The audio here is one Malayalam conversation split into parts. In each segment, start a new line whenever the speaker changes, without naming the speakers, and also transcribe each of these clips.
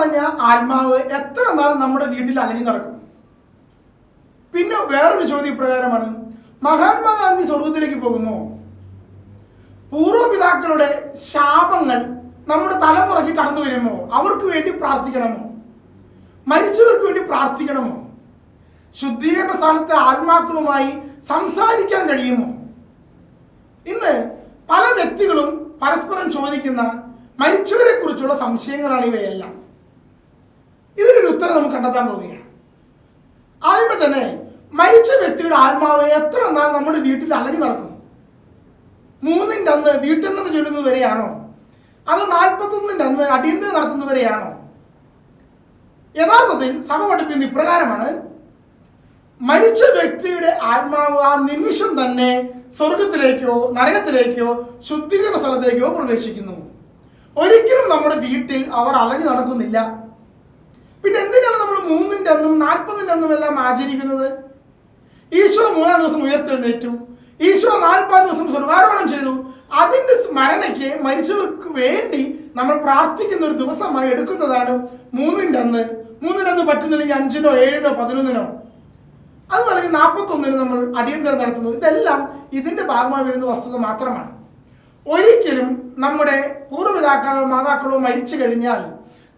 മറഞ്ഞ ആത്മാവ് എത്ര നാൾ നമ്മുടെ വീട്ടിൽ അലഞ്ഞു നടക്കും? പിന്നെ വേറൊരു ചോദ്യം ഇപ്രകാരമാണ് മഹാത്മാഗാന്ധി സ്വർഗത്തിലേക്ക് പോകുമോ? പൂർവപിതാക്കളുടെ ശാപങ്ങൾ നമ്മുടെ തലമുറയ്ക്ക് കടന്നു വരുമോ? അവർക്ക് വേണ്ടി പ്രാർത്ഥിക്കണമോ? മരിച്ചവർക്ക് വേണ്ടി പ്രാർത്ഥിക്കണമോ? ശുദ്ധീകരണ സ്ഥലത്തെ ആത്മാക്കളുമായി സംസാരിക്കാൻ കഴിയുമോ? ഇന്ന് പല വ്യക്തികളും പരസ്പരം ചോദിക്കുന്ന മരിച്ചവരെ കുറിച്ചുള്ള സംശയങ്ങളാണ് ഇവയെല്ലാം. ഉത്തരം നമുക്ക് കണ്ടെത്താൻ പോവുകയാണ്. ആദ്യമേ തന്നെ മരിച്ച വ്യക്തിയുടെ ആത്മാവ് എത്ര നാൾ നമ്മുടെ വീട്ടിൽ അലഞ്ഞു നടക്കും മൂന്നിന്റെ അന്ന് വീട്ടെണ്ണെന്ന് ചൊല്ലുന്നത് വരെയാണോ? അത് നാൽപ്പത്തൊന്നിന്റെ അന്ന് അടിയന്തരം നടത്തുന്നത് വരെയാണോ? യഥാർത്ഥത്തിൽ സഭ പഠിപ്പിക്കുന്ന ഇപ്രകാരമാണ് മരിച്ച വ്യക്തിയുടെ ആത്മാവ് ആ നിമിഷം തന്നെ സ്വർഗത്തിലേക്കോ നരകത്തിലേക്കോ ശുദ്ധീകരണ സ്ഥലത്തേക്കോ പ്രവേശിക്കുന്നു. ഒരിക്കലും നമ്മുടെ വീട്ടിൽ അവർ അലഞ്ഞു നടക്കുന്നില്ല. പിന്നെ എന്തിനാണ് നമ്മൾ മൂന്നിന്റെ അന്നും നാൽപ്പതിന്റെ അന്നും എല്ലാം ആചരിക്കുന്നത്? ഈശോ മൂന്നാം ദിവസം ഉയർത്തെഴുന്നേറ്റു. ഈശോ നാൽപ്പത് ദിവസം സ്വർഗാരോഹണം ചെയ്തു. അതിന്റെ സ്മരണയ്ക്ക് മരിച്ചവർക്ക് വേണ്ടി നമ്മൾ പ്രാർത്ഥിക്കുന്ന ഒരു ദിവസമായി എടുക്കുന്നതാണ് മൂന്നിന്റെ അന്ന്. മൂന്നിന്റെ അന്ന് പറ്റുന്നില്ലെങ്കിൽ അഞ്ചിനോ ഏഴിനോ പതിനൊന്നിനോ. അതുപോലെ തന്നെ നാൽപ്പത്തൊന്നിന് നമ്മൾ അടിയന്തരം നടത്തുന്നു. ഇതെല്ലാം ഇതിന്റെ ഭാഗമായി വരുന്ന വസ്തുത മാത്രമാണ്. ഒരിക്കലും നമ്മുടെ പൂർവപിതാക്കളോ മാതാക്കളോ മരിച്ചു കഴിഞ്ഞാൽ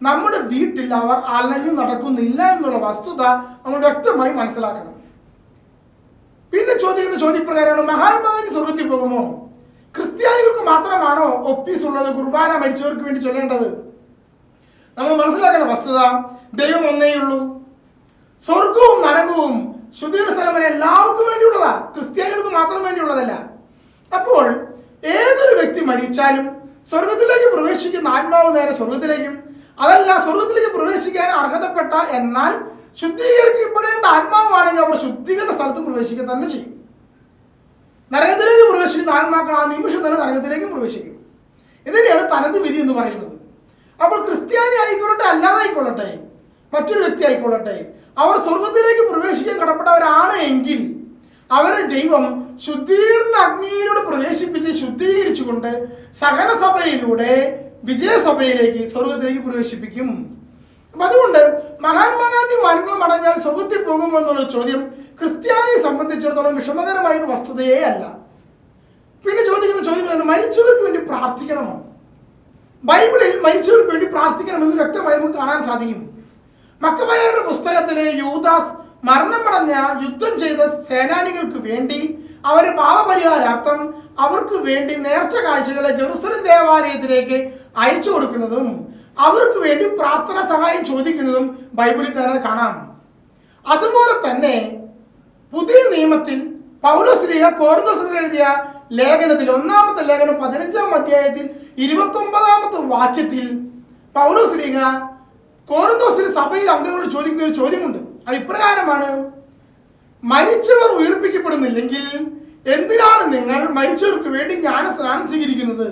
നമ്മുടെ വീട്ടിൽ അവർ അലഞ്ഞു നടക്കുന്നില്ല എന്നുള്ള വസ്തുത നമ്മൾ വ്യക്തമായി മനസ്സിലാക്കണം. പിന്നെ ചോദിക്കുന്ന ചോദ്യപ്രകാരമാണ് മഹാത്മാഗാന്ധി സ്വർഗത്തിൽ പോകുമോ? ക്രിസ്ത്യാനികൾക്ക് മാത്രമാണോ ഒപ്പീസ് ഉള്ളത് കുർബാന മരിച്ചവർക്ക് വേണ്ടി ചൊല്ലേണ്ടത്? നമ്മൾ മനസ്സിലാക്കേണ്ട വസ്തുത ദൈവം ഒന്നേയുള്ളൂ സ്വർഗവും നരകവും ശുദ്ധീകരണ സ്ഥലം എല്ലാവർക്കും വേണ്ടിയുള്ളതാ. ക്രിസ്ത്യാനികൾക്ക് മാത്രം വേണ്ടിയുള്ളതല്ല. അപ്പോൾ ഏതൊരു വ്യക്തി മരിച്ചാലും സ്വർഗത്തിലേക്ക് പ്രവേശിക്കുന്ന ആത്മാവ് നേരെ സ്വർഗത്തിലേക്കും അതല്ല സ്വർഗത്തിലേക്ക് പ്രവേശിക്കാൻ അർഹതപ്പെട്ട എന്നാൽ ശുദ്ധീകരിക്കപ്പെടേണ്ട ആത്മാവാണെങ്കിൽ അവർ ശുദ്ധീകരണ സ്ഥലത്ത് പ്രവേശിക്കുക തന്നെ ചെയ്യും. നരകത്തിലേക്ക് പ്രവേശിക്കുന്ന ആത്മാക്കൾ ആ നിമിഷം തന്നെ നരകത്തിലേക്കും പ്രവേശിക്കും. ഇതിനെയാണ് തനത് വിധി എന്ന് പറയുന്നത്. അപ്പോൾ ക്രിസ്ത്യാനി ആയിക്കൊള്ളട്ടെ അല്ലാതെ ആയിക്കൊള്ളട്ടെ മറ്റൊരു വ്യക്തി ആയിക്കൊള്ളട്ടെ അവർ സ്വർഗത്തിലേക്ക് പ്രവേശിക്കാൻ കടപ്പെട്ടവരാണ് എങ്കിൽ അവരെ ദൈവം ശുദ്ധീകരണ അഗ്നിയിലൂടെ പ്രവേശിപ്പിച്ച് ശുദ്ധീകരിച്ചുകൊണ്ട് സഹന സഭയിലൂടെ വിജയസഭയിലേക്ക് സ്വർഗത്തിലേക്ക് പ്രവേശിപ്പിക്കും. അപ്പൊ അതുകൊണ്ട് മഹാത്മാഗാന്ധി മരണം അടഞ്ഞാൽ സ്വർഗത്തിൽ പോകുമോ എന്നുള്ള ചോദ്യം ക്രിസ്ത്യാനിയെ സംബന്ധിച്ചിടത്തോളം വിഷമകരമായ ഒരു വസ്തുതയേ അല്ല. പിന്നെ ചോദിക്കുന്ന ചോദ്യം? മരിച്ചവർക്ക് വേണ്ടി പ്രാർത്ഥിക്കണമോ? ബൈബിളിൽ മരിച്ചവർക്ക് വേണ്ടി പ്രാർത്ഥിക്കണമെന്ന് വ്യക്തമായി നമുക്ക് കാണാൻ സാധിക്കും. മക്കബയരുടെ പുസ്തകത്തിലെ യൂദാസ് മരണമടഞ്ഞ യുദ്ധം ചെയ്ത സേനാനികൾക്ക് വേണ്ടി അവരെ പാപപരിഹാരാർത്ഥം അവർക്ക് വേണ്ടി നേർച്ച കാഴ്ചകളെ ജെറുസലം ദേവാലയത്തിലേക്ക് അയച്ചു കൊടുക്കുന്നതും അവർക്ക് വേണ്ടി പ്രാർത്ഥന സഹായം ചോദിക്കുന്നതും ബൈബിളിൽ തന്നെ കാണാം. അതുപോലെ തന്നെ പുതിയ നിയമത്തിൽ പൗലോസ്ലീഹ കോർന്തോസിൽ എഴുതിയ ലേഖനത്തിൽ ഒന്നാമത്തെ ലേഖനം പതിനഞ്ചാം അധ്യായത്തിൽ ഇരുപത്തി ഒമ്പതാമത്തെ വാക്യത്തിൽ പൗലോസ്ലീഹ കോർന്നോസിന് സഭയിൽ അംഗങ്ങളോട് ചോദിക്കുന്ന ഒരു ചോദ്യമുണ്ട്. അത് ഇപ്രകാരമാണ്. മരിച്ചവർ ഉയർപ്പിക്കപ്പെടുന്നില്ലെങ്കിൽ എന്തിനാണ് നിങ്ങൾ മരിച്ചവർക്ക് വേണ്ടി ജ്ഞാനസ്നാനം സ്വീകരിക്കുന്നത്?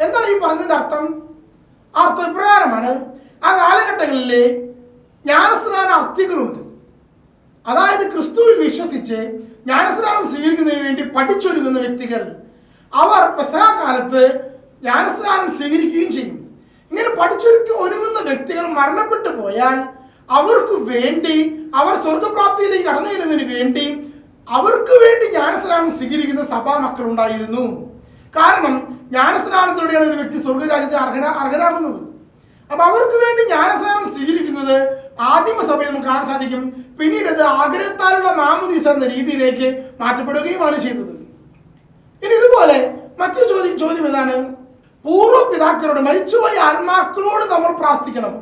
എന്താ ഈ പറഞ്ഞതിന്റെ അർത്ഥം? ആ അർത്ഥം ഇപ്രകാരമാണ് ആ കാലഘട്ടങ്ങളിലെ ജ്ഞാനസ്നാന അർത്ഥികളുണ്ട്. അതായത് ക്രിസ്തുവിൽ വിശ്വസിച്ച് ജ്ഞാനസ്നാനം സ്വീകരിക്കുന്നതിന് വേണ്ടി പഠിച്ചൊരുങ്ങുന്ന വ്യക്തികൾ അവർ പെസഹ കാലത്ത് ജ്ഞാനസ്നാനം സ്വീകരിക്കുകയും ചെയ്യും. ഇങ്ങനെ പഠിച്ചൊരുക്കി ഒരുങ്ങുന്ന വ്യക്തികൾ മരണപ്പെട്ടു പോയാൽ അവർക്ക് വേണ്ടി അവർ സ്വർഗപ്രാപ്തിയിലേക്ക് കടന്നു ചെല്ലുന്നതിന് വേണ്ടി അവർക്ക് വേണ്ടി ജ്ഞാനസ്നാനം സ്വീകരിക്കുന്ന സഭാ മക്കളുണ്ടായിരുന്നു. കാരണം ജ്ഞാനസ്നാനത്തിലൂടെയാണ് ഒരു വ്യക്തി സ്വർഗരാജ്യത്തിന് അർഹന അർഹരാകുന്നത് അപ്പൊ അവർക്ക് വേണ്ടി ജ്ഞാനസ്നാനം സ്വീകരിക്കുന്നത് ആദിമസഭയിൽ നമുക്ക് കാണാൻ സാധിക്കും. പിന്നീട് അത് ആഗ്രഹത്താലുള്ള മാമുദീസ എന്ന രീതിയിലേക്ക് മാറ്റപ്പെടുകയുമാണ് ചെയ്തത്. ഇനി ഇതുപോലെ മറ്റൊരു ചോദ്യം ചോദ്യം ഇതാണ്. പൂർവ പിതാക്കളോട് മരിച്ചുപോയ ആത്മാക്കളോട് നമ്മൾ പ്രാർത്ഥിക്കണമോ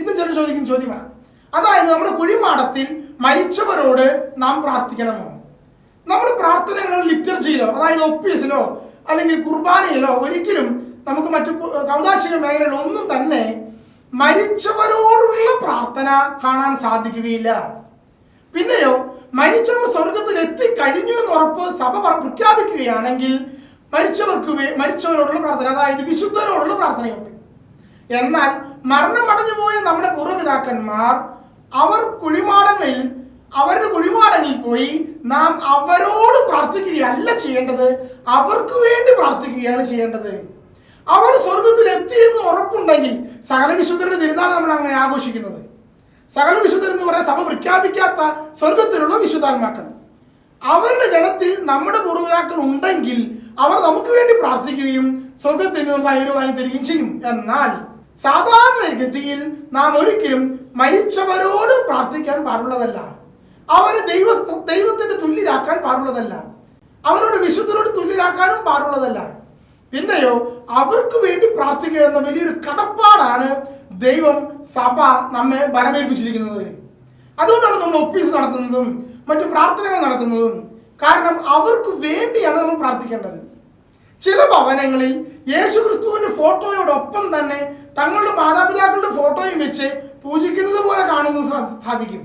ഇത് ചിലർ ചോദിക്കുന്ന ചോദ്യമാണ് അതായത് നമ്മുടെ കുഴിമാടത്തിൽ മരിച്ചവരോട് നാം പ്രാർത്ഥിക്കണമോ? നമ്മുടെ പ്രാർത്ഥനകളിൽ ലിറ്റർജിയിലോ അതായത് ഒപ്പീസിലോ അല്ലെങ്കിൽ കുർബാനയിലോ ഒരിക്കലും നമുക്ക് മറ്റു കൗതാശിക മേഖലയിൽ ഒന്നും തന്നെ മരിച്ചവരോടുള്ള പ്രാർത്ഥന കാണാൻ സാധിക്കുകയില്ല. പിന്നെയോ മരിച്ചവർ സ്വർഗത്തിൽ എത്തിക്കഴിഞ്ഞു എന്ന് ഉറപ്പ് സഭ പ്രഖ്യാപിക്കുകയാണെങ്കിൽ മരിച്ചവർക്ക് മരിച്ചവരോടുള്ള പ്രാർത്ഥന അതായത് വിശുദ്ധരോടുള്ള പ്രാർത്ഥനയുണ്ട്. എന്നാൽ മരണമടഞ്ഞു പോയ നമ്മുടെ പൂർവപിതാക്കന്മാർ അവർ കുഴിമാടങ്ങളിൽ അവരുടെ കുഴിമാടങ്ങളിൽ പോയി നാം അവരോട് പ്രാർത്ഥിക്കുകയല്ല ചെയ്യേണ്ടത് അവർക്ക് വേണ്ടി പ്രാർത്ഥിക്കുകയാണ് ചെയ്യേണ്ടത്. അവർ സ്വർഗത്തിൽ എത്തിയെന്ന് ഉറപ്പുണ്ടെങ്കിൽ സകല വിശുദ്ധരുടെ തിരുനാൾ നമ്മൾ അങ്ങനെ ആഘോഷിക്കുന്നത്. സകല വിശുദ്ധർ എന്ന് പറഞ്ഞാൽ സഭ പ്രഖ്യാപിക്കാത്ത സ്വർഗത്തിലുള്ള വിശുദ്ധാത്മാക്കൾ. അവരുടെ ഗണത്തിൽ നമ്മുടെ പൂർവതാക്കൾ ഉണ്ടെങ്കിൽ അവർ നമുക്ക് വേണ്ടി പ്രാർത്ഥിക്കുകയും സ്വർഗത്തിൽ നമുക്ക് അനുഗ്രഹമായി തരികയും ചെയ്യും. എന്നാൽ സാധാരണ ഗതിയിൽ നാം ഒരിക്കലും മരിച്ചവരോട് പ്രാർത്ഥിക്കാൻ പാടുള്ളതല്ല. അവരെ ദൈവ ദൈവത്തിന്റെ തുല്യരാക്കാൻ പാടുള്ളതല്ല. അവരോട് വിശുദ്ധരോട് തുല്യരാക്കാനും പാടുള്ളതല്ല. പിന്നെയോ അവർക്ക് വേണ്ടി പ്രാർത്ഥിക്കുക എന്ന വലിയൊരു കടപ്പാടാണ് ദൈവം സഭ നമ്മെ ഭരമേൽപ്പിച്ചിരിക്കുന്നത്. അതുകൊണ്ടാണ് നമ്മൾ ഒപ്പീസ് നടത്തുന്നതും മറ്റു പ്രാർത്ഥനകൾ നടത്തുന്നതും. കാരണം അവർക്ക് വേണ്ടിയാണ് നമ്മൾ പ്രാർത്ഥിക്കേണ്ടത്. ചില ഭവനങ്ങളിൽ യേശുക്രിസ്തുവിന്റെ ഫോട്ടോയോടൊപ്പം തന്നെ തങ്ങളുടെ മാതാപിതാക്കളുടെ ഫോട്ടോയും വെച്ച് പൂജിക്കുന്നത് പോലെ കാണുന്നത് സാധിക്കും.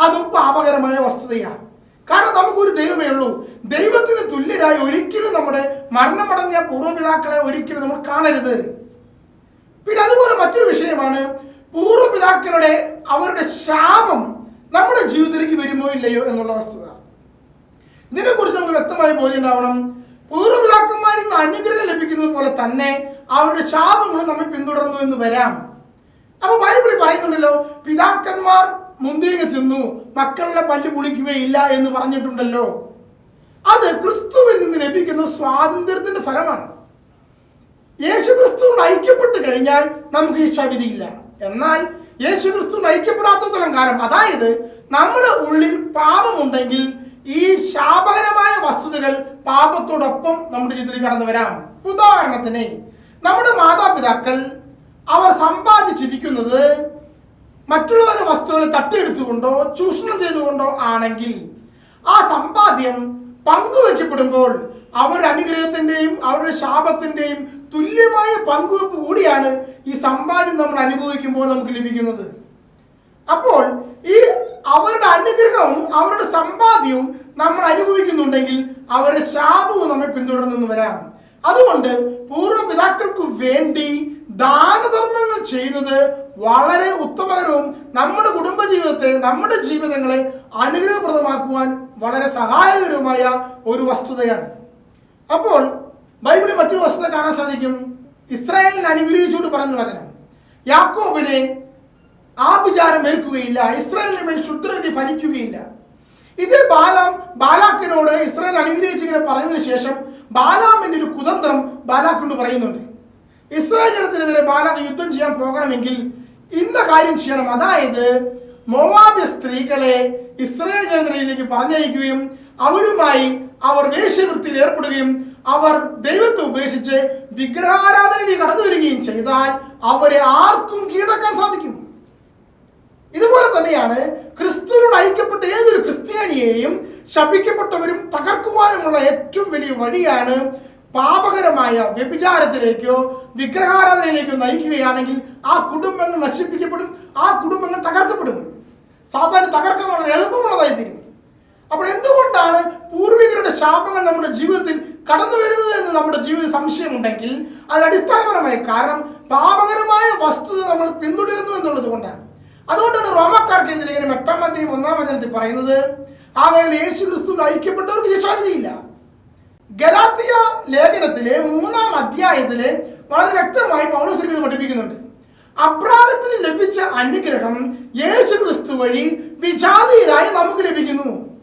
അതും പാപകരമായ വസ്തുതയാണ്. കാരണം നമുക്കൊരു ദൈവമേ ഉള്ളൂ. ദൈവത്തിന് തുല്യരായി ഒരിക്കലും നമ്മുടെ മരണമടഞ്ഞ പൂർവപിതാക്കളെ ഒരിക്കലും നമ്മൾ കാണരുത്. പിന്നെ അതുപോലെ മറ്റൊരു വിഷയമാണ് പൂർവപിതാക്കളുടെ അവരുടെ ശാപം നമ്മുടെ ജീവിതത്തിലേക്ക് വരുമോ ഇല്ലയോ എന്നുള്ള വസ്തുത. ഇതിനെക്കുറിച്ച് നമുക്ക് വ്യക്തമായി ബോധ്യം ഉണ്ടാവണം. പൂർവപിതാക്കന്മാരിൽ നിന്ന് അനുഗ്രഹം ലഭിക്കുന്നത് പോലെ തന്നെ അവരുടെ ശാപങ്ങളും നമ്മെ പിന്തുടർന്നു എന്ന് വരാം. അപ്പൊ ബൈബിളിൽ പറയുന്നുണ്ടല്ലോ പിതാക്കന്മാർ മുന്തിരിങ്ങ തിന്നു മക്കളുടെ പല്ല് പുളിക്കുകയില്ല എന്ന് പറഞ്ഞിട്ടുണ്ടല്ലോ. അത് ക്രിസ്തുവിൽ നിന്ന് ലഭിക്കുന്ന സ്വാതന്ത്ര്യത്തിന്റെ ഫലമാണ്. യേശു ക്രിസ്തുവിനോട് ഐക്യപ്പെട്ട് കഴിഞ്ഞാൽ നമുക്ക് ശിക്ഷാവിധിയില്ല എന്നാൽ യേശു ക്രിസ്തു ഐക്യപ്പെടാത്തത്തോളം കാലം. അതായത് നമ്മുടെ ഉള്ളിൽ പാപമുണ്ടെങ്കിൽ ഈ ശാപകരമായ വസ്തുതകൾ പാപത്തോടൊപ്പം നമ്മുടെ ജീവിതത്തിൽ കടന്നു വരാം. ഉദാഹരണത്തിന് നമ്മുടെ മാതാപിതാക്കൾ അവർ സമ്പാദിച്ചിരിക്കുന്നത് മറ്റുള്ളവരുടെ വസ്തുക്കൾ തട്ടിയെടുത്തുകൊണ്ടോ ചൂഷണം ചെയ്തുകൊണ്ടോ ആണെങ്കിൽ ആ സമ്പാദ്യം പങ്കുവെക്കപ്പെടുമ്പോൾ അവരുടെ അനുഗ്രഹത്തിന്റെയും അവരുടെ ശാപത്തിന്റെയും തുല്യമായ പങ്കുവെപ്പ് കൂടിയാണ് ഈ സമ്പാദ്യം നമ്മൾ അനുഭവിക്കുമ്പോൾ നമുക്ക് ലഭിക്കുന്നത്. അപ്പോൾ അനുഗ്രഹവും അവരുടെ സമ്പാദ്യവും നമ്മൾ അനുഭവിക്കുന്നുണ്ടെങ്കിൽ അവരുടെ ശാപവും നമ്മെ പിന്തുടർന്നു വരാം. അതുകൊണ്ട് പൂർവപിതാക്കൾക്ക് വേണ്ടി ദാനധർമ്മങ്ങൾ ചെയ്യുന്നത് വളരെ ഉത്തമകരവും നമ്മുടെ കുടുംബജീവിതത്തെ നമ്മുടെ ജീവിതങ്ങളെ അനുഗ്രഹപ്രദമാക്കുവാൻ വളരെ സഹായകരവുമായ ഒരു വസ്തുതയാണ്. അപ്പോൾ ബൈബിളിൽ മറ്റൊരു വസ്തുത കാണാൻ സാധിക്കും. ഇസ്രായേലിനെ അനുഗ്രഹിച്ചുകൊണ്ട് പറഞ്ഞ വചനം. യാക്കോബിനെ ആ വിചാരം ഏൽക്കുകയില്ല. ഇസ്രായേലിന് മേൽ ശുദ്രഗതി ഫലിക്കുകയില്ല. ഇത് ബാലാം ബാലാക്കിനോട് ഇസ്രായേൽ അനുഗ്രഹിച്ചിങ്ങനെ പറഞ്ഞതിന് ശേഷം ബാലാമിന്റെ ഒരു കുതന്ത്രം ബാലാക്കിനോട് പറയുന്നുണ്ട്. ഇസ്രായേൽ ജനത്തിനെതിരെ ബാലാക്ക് യുദ്ധം ചെയ്യാൻ പോകണമെങ്കിൽ ഇന്ന കാര്യം ചെയ്യണം. അതായത് മോവാബ്യ സ്ത്രീകളെ ഇസ്രായേൽ ജനതയിലേക്ക് പറഞ്ഞയക്കുകയും അവരുമായി അവർ വേശ്യവൃത്തിയിൽ ഏർപ്പെടുകയും അവർ ദൈവത്തെ ഉപേക്ഷിച്ച് വിഗ്രഹാരാധനയിലേക്ക് കടന്നു വരികയും ചെയ്താൽ അവരെ ആർക്കും കീഴടക്കാൻ സാധിക്കും. ഇതുപോലെ തന്നെയാണ് ക്രിസ്തുവിനോട് ഐക്യപ്പെട്ട ഏതൊരു ക്രിസ്ത്യാനിയെയും ശപിക്കപ്പെട്ടവരും തകർക്കുവാനുമുള്ള ഏറ്റവും വലിയ വഴിയാണ് പാപകരമായ വ്യഭിചാരത്തിലേക്കോ വിഗ്രഹാരാധനയിലേക്കോ നയിക്കുകയാണെങ്കിൽ ആ കുടുംബങ്ങൾ നശിപ്പിക്കപ്പെടും ആ കുടുംബങ്ങൾ തകർക്കപ്പെടും. സാധാരണ തകർക്കാൻ വളരെ എളുപ്പമുള്ളതായി തീരും. അപ്പോൾ എന്തുകൊണ്ടാണ് പൂർവികരുടെ ശാപങ്ങൾ നമ്മുടെ ജീവിതത്തിൽ കടന്നു വരുന്നത് എന്ന് നമ്മുടെ ജീവിത സംശയമുണ്ടെങ്കിൽ അതിന് അടിസ്ഥാനപരമായ കാരണം പാപകരമായ വസ്തുത നമ്മൾ പിന്തുടരുന്നു എന്നുള്ളത് കൊണ്ടാണ്. അതുകൊണ്ടാണ് റോമക്കാർക്ക് എഴുതിയിരിക്കുന്ന എട്ടാം അധ്യയം ഒന്നാം വചനത്തിൽ പറയുന്നത് ആകയാൽ യേശു ക്രിസ്തു ഐക്യപ്പെട്ടവർക്ക് ശിക്ഷാവിധിയില്ല. ഗലാത്തിയ ലേഖനത്തിലെ മൂന്നാം അധ്യായത്തിലെ വളരെ വ്യക്തമായി പൗലോസ് പഠിപ്പിക്കുന്നുണ്ട്. അപ്രാധത്തിന് ലഭിച്ച അനുഗ്രഹം യേശു ക്രിസ്തു വഴി വിജാതീയരായി നമുക്ക് ലഭിക്കുന്നു.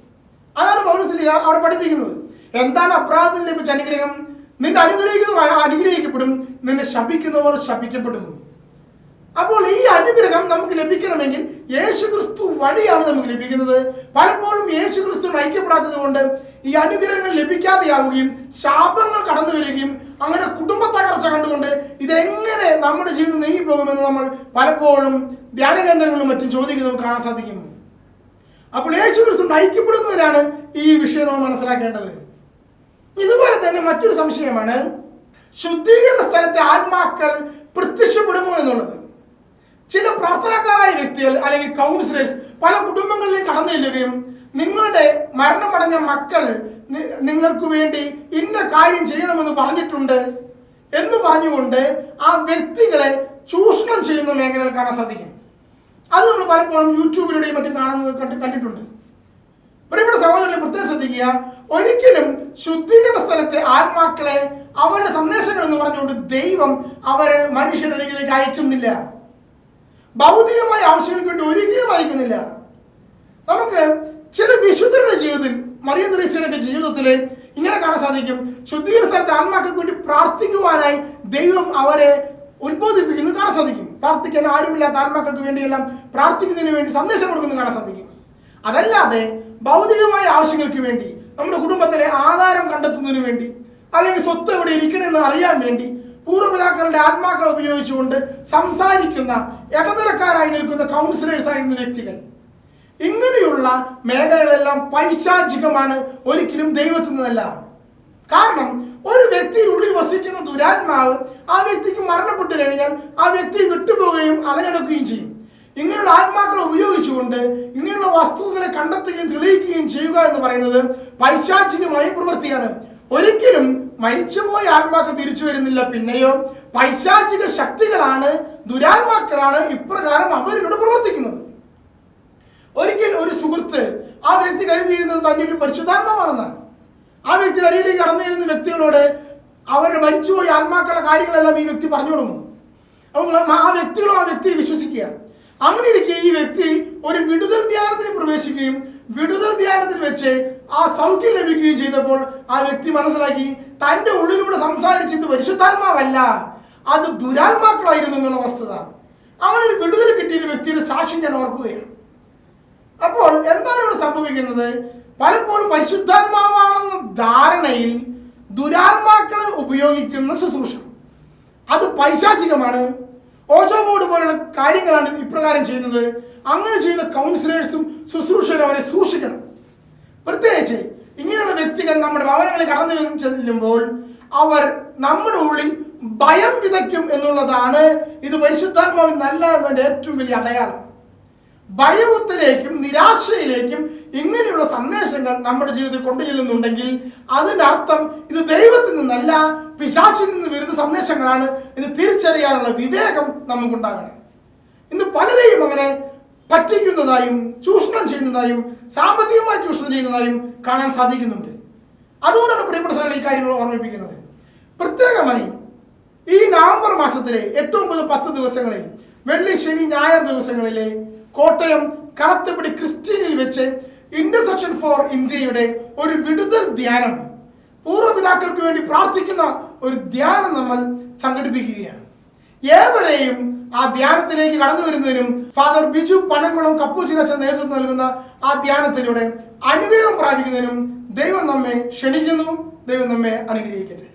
അതാണ് പൗലോസ് അവിടെ പഠിപ്പിക്കുന്നത്. എന്താണ് അപ്രാധത്തിന് ലഭിച്ച അനുഗ്രഹം? നിന്നെ അനുഗ്രഹിക്കുന്നവർ അനുഗ്രഹിക്കപ്പെടും നിന്നെ ശപിക്കുന്നവർ ശപിക്കപ്പെടുന്നു. അപ്പോൾ ഈ അനുഗ്രഹം നമുക്ക് ലഭിക്കണമെങ്കിൽ യേശു ക്രിസ്തു വഴിയാണ് നമുക്ക് ലഭിക്കുന്നത്. പലപ്പോഴും യേശു ക്രിസ്തു ഐക്യപ്പെടാത്തത് കൊണ്ട് ഈ അനുഗ്രഹങ്ങൾ ലഭിക്കാതെയാവുകയും ശാപങ്ങൾ കടന്നു വരികയും അങ്ങനെ കുടുംബ തകർച്ച കണ്ടുകൊണ്ട് ഇതെങ്ങനെ നമ്മുടെ ജീവിതം നീങ്ങിപ്പോകുമെന്ന് നമ്മൾ പലപ്പോഴും ധ്യാന കേന്ദ്രങ്ങളിലും മറ്റും ചോദിക്കുന്നത് കാണാൻ സാധിക്കും. അപ്പോൾ യേശു ക്രിസ്തു ഐക്യപ്പെടുന്നതിനാണ് ഈ വിഷയം നമ്മൾ മനസ്സിലാക്കേണ്ടത്. ഇതുപോലെ തന്നെ മറ്റൊരു സംശയമാണ് ശുദ്ധീകരണ സ്ഥലത്തെ ആത്മാക്കൾ പ്രത്യക്ഷപ്പെടുമോ എന്നുള്ളത്. ചില പ്രാർത്ഥനക്കാരായ വ്യക്തികൾ അല്ലെങ്കിൽ കൗൺസിലേഴ്സ് പല കുടുംബങ്ങളിലും കടന്നു ചെല്ലുകയും നിങ്ങളുടെ മരണമടഞ്ഞ മക്കൾ നിങ്ങൾക്ക് വേണ്ടി ഇന്ന കാര്യം ചെയ്യണമെന്ന് പറഞ്ഞിട്ടുണ്ട് എന്ന് പറഞ്ഞുകൊണ്ട് ആ വ്യക്തികളെ ചൂഷണം ചെയ്യുന്ന മേഖലകൾ കാണാൻ സാധിക്കും. അത് നമ്മൾ പലപ്പോഴും യൂട്യൂബിലൂടെയും മറ്റും കാണുന്നത് കണ്ടി കണ്ടിട്ടുണ്ട്. പ്രിയപ്പെട്ട സഹോദരനെ പ്രത്യേകം ശ്രദ്ധിക്കുക. ഒരിക്കലും ശുദ്ധീകരണ സ്ഥലത്തെ ആത്മാക്കളെ അവരുടെ സന്ദേശങ്ങൾ എന്ന് പറഞ്ഞുകൊണ്ട് ദൈവം അവരെ മനുഷ്യരുടെ ഇടയിലേക്ക് അയക്കുന്നില്ല. ഭൗതികമായ ആവശ്യങ്ങൾക്ക് വേണ്ടി ഒരിക്കലും വായിക്കുന്നില്ല. നമുക്ക് ചില വിശുദ്ധരുടെ ജീവിതത്തിൽ മറിയ ത്രേസ്യയുടെ ജീവിതത്തിൽ ഇങ്ങനെ കാണാൻ സാധിക്കും. ശുദ്ധീകരണ സ്ഥലത്തെ ആത്മാക്കൾക്ക് വേണ്ടി പ്രാർത്ഥിക്കുവാനായി ദൈവം അവരെ ഉത്ബോധിപ്പിക്കുന്നത് കാണാൻ സാധിക്കും. പ്രാർത്ഥിക്കാൻ ആരുമില്ലാത്ത ആത്മാക്കൾക്ക് വേണ്ടിയെല്ലാം പ്രാർത്ഥിക്കുന്നതിന് വേണ്ടി സന്ദേശം കൊടുക്കുന്നത് കാണാൻ സാധിക്കും. അതല്ലാതെ ഭൗതികമായ ആവശ്യങ്ങൾക്ക് വേണ്ടി നമ്മുടെ കുടുംബത്തിലെ ആധാരം കണ്ടെത്തുന്നതിന് വേണ്ടി അല്ലെങ്കിൽ സ്വത്ത് എവിടെ ഇരിക്കണമെന്ന് അറിയാൻ വേണ്ടി പൂർവപിതാക്കളുടെ ആത്മാക്കളെ ഉപയോഗിച്ചുകൊണ്ട് സംസാരിക്കുന്ന ഇടനിലക്കാരായി നിൽക്കുന്ന കൗൺസിലേഴ്സ് ആയിരുന്ന വ്യക്തികൾ. ഇങ്ങനെയുള്ള മേഖലകളെല്ലാം പൈശാചികമാണ് ഒരിക്കലും ദൈവത്തിൽ നിന്നല്ല. കാരണം ഒരു വ്യക്തിയുടെ ഉള്ളിൽ വസിക്കുന്ന ദുരാത്മാവ് ആ വ്യക്തിക്ക് മരണപ്പെട്ടു കഴിഞ്ഞാൽ ആ വ്യക്തി വിട്ടുപോവുകയും അലഞ്ഞെടുക്കുകയും ചെയ്യും. ഇങ്ങനെയുള്ള ആത്മാക്കളെ ഉപയോഗിച്ചുകൊണ്ട് ഇങ്ങനെയുള്ള വസ്തുക്കളെ കണ്ടെത്തുകയും തെളിയിക്കുകയും ചെയ്യുക എന്ന് പറയുന്നത് പൈശാചികമായ പ്രവൃത്തിയാണ്. ഒരിക്കലും മരിച്ചുപോയ ആത്മാക്കൾ തിരിച്ചു വരുന്നില്ല. പിന്നെയോ പൈശാചിക ശക്തികളാണ് ദുരാത്മാക്കളാണ് ഇപ്രകാരം അവരിലൂടെ പ്രവർത്തിക്കുന്നത്. ഒരിക്കൽ ഒരു സുഹൃത്ത് ആ വ്യക്തി കരുതിയിരുന്നത് തന്നെ ഒരു പരിശുദ്ധാത്മാവാണെന്നാണ്. ആ വ്യക്തി അടിയിലേക്ക് കടന്നിരുന്ന വ്യക്തികളോട് അവരുടെ മരിച്ചുപോയ ആത്മാക്കളുടെ കാര്യങ്ങളെല്ലാം ഈ വ്യക്തി പറഞ്ഞു തുടങ്ങും അപ്പോൾ ആ വ്യക്തികളും ആ വ്യക്തിയെ വിശ്വസിക്കുക അങ്ങനെ ഇരിക്കെ ഈ വ്യക്തി ഒരു വിടുതൽ ധ്യാനത്തിന് പ്രവേശിക്കുകയും വിടുതൽ ധ്യാനത്തിൽ വെച്ച് ആ സൗഖ്യം ലഭിക്കുകയും ചെയ്തപ്പോൾ ആ വ്യക്തി മനസ്സിലാക്കി തന്റെ ഉള്ളിലൂടെ സംസാരിച്ചത് പരിശുദ്ധാത്മാവല്ല അത് ദുരാത്മാക്കളായിരുന്നു എന്നുള്ള വസ്തുത. അങ്ങനെ ഒരു വിടുതൽ കിട്ടിയ വ്യക്തിയുടെ സാക്ഷ്യം ഞാൻ ഓർക്കുകയാണ്. അപ്പോൾ എന്താണ് ഇവിടെ സംഭവിക്കുന്നത്? പലപ്പോഴും പരിശുദ്ധാത്മാവാണെന്ന ധാരണയിൽ ദുരാത്മാക്കളെ ഉപയോഗിക്കുന്ന ശുശ്രൂഷ. അത് പൈശാചികമാണ് ഓജോ ബോർഡ് പോലുള്ള കാര്യങ്ങളാണ് ഇപ്രകാരം ചെയ്യുന്നത്. അങ്ങനെ ചെയ്യുന്ന കൗൺസിലേഴ്സും ശുശ്രൂഷകരും അവരെ സൂക്ഷിക്കണം. പ്രത്യേകിച്ച് ഇങ്ങനെയുള്ള വ്യക്തികൾ നമ്മുടെ ഭവനങ്ങളിൽ കടന്നു ചെല്ലുമ്പോൾ അവർ നമ്മുടെ ഉള്ളിൽ ഭയം വിതയ്ക്കും എന്നുള്ളതാണ് ഇത് പരിശുദ്ധാത്മാവിൽ നല്ല ഏറ്റവും വലിയ അടയാളം. ഭയത്തിലേക്കും നിരാശയിലേക്കും ഇങ്ങനെയുള്ള സന്ദേശങ്ങൾ നമ്മുടെ ജീവിതത്തിൽ കൊണ്ടുചെല്ലുന്നുണ്ടെങ്കിൽ അതിന്റെ അർത്ഥം ഇത് ദൈവത്തിൽ നിന്നല്ല പിശാച്ചിൽ നിന്ന് വരുന്ന സന്ദേശങ്ങളാണ്. ഇത് തിരിച്ചറിയാനുള്ള വിവേകം നമുക്കുണ്ടാകണം. ഇന്ന് പലരെയും അങ്ങനെ പറ്റിക്കുന്നതായും ചൂഷണം ചെയ്യുന്നതായും സാമ്പത്തികമായി ചൂഷണം ചെയ്യുന്നതായും കാണാൻ സാധിക്കുന്നുണ്ട്. അതുകൊണ്ടാണ് പ്രിയപ്പെട്ട ഈ കാര്യങ്ങൾ ഓർമ്മിപ്പിക്കുന്നത്. പ്രത്യേകമായി ഈ നവംബർ മാസത്തിലെ എട്ട് ഒമ്പത് പത്ത് ദിവസങ്ങളിൽ വെള്ളി ശനി ഞായർ ദിവസങ്ങളിലെ കോട്ടയം കനത്തപ്പടി ക്രിസ്ത്യനിൽ വെച്ച് ഇന്റർസെക്ഷൻ ഫോർ ഇന്ത്യയുടെ ഒരു വിടുതൽ ധ്യാനം. പൂർവപിതാക്കൾക്ക് വേണ്ടി പ്രാർത്ഥിക്കുന്ന ഒരു ധ്യാനം നമ്മൾ സംഘടിപ്പിക്കുകയാണ്. ഏവരെയും ആ ധ്യാനത്തിലേക്ക് കടന്നു വരുന്നതിനും ഫാദർ ബിജു പനംകുളം കപ്പൂച്ചിനച്ച നേതൃത്വം നൽകുന്ന ആ ധ്യാനത്തിലൂടെ അനുഗ്രഹം പ്രാപിക്കുന്നതിനും ദൈവം നമ്മെ ക്ഷണിക്കുന്നു ദൈവം നമ്മെ അനുഗ്രഹിക്കട്ടെ.